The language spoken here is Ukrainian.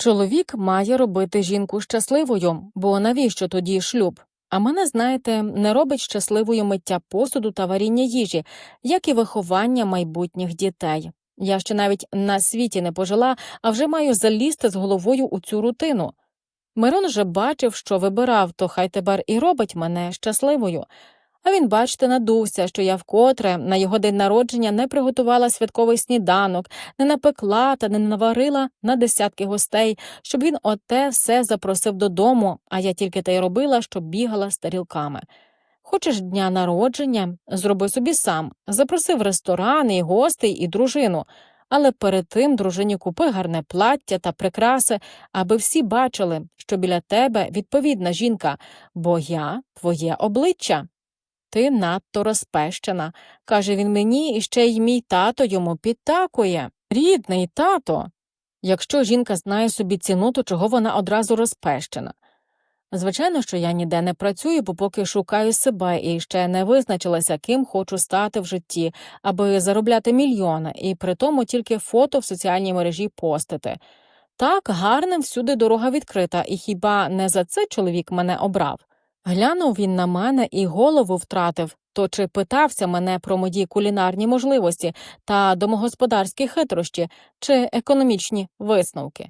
Чоловік має робити жінку щасливою, бо навіщо тоді шлюб? А мене, знаєте, не робить щасливою миття посуду та варіння їжі, як і виховання майбутніх дітей. Я ще навіть на світі не пожила, а вже маю залізти з головою у цю рутину. Мирон же бачив, що вибирав, то хай тепер і робить мене щасливою. А він, бачите, надувся, що я вкотре на його день народження не приготувала святковий сніданок, не напекла та не наварила на десятки гостей, щоб він оте все запросив додому, а я тільки те й робила, що бігала з тарілками. Хочеш дня народження, зроби собі сам, запроси в ресторан і гостей, і дружину. Але перед тим дружині купи гарне плаття та прикраси, аби всі бачили, що біля тебе відповідна жінка, бо я твоє обличчя. Ти надто розпещена, каже він мені, і ще й мій тато йому підтакує. Рідний тато. Якщо жінка знає собі ціну, то чого вона одразу розпещена? Звичайно, що я ніде не працюю, бо поки шукаю себе і ще не визначилася, ким хочу стати в житті, аби заробляти мільйони, і при тому тільки фото в соціальній мережі постити. Так, гарним всюди дорога відкрита, і хіба не за це чоловік мене обрав? Глянув він на мене і голову втратив, то чи питався мене про мої кулінарні можливості та домогосподарські хитрощі чи економічні висновки.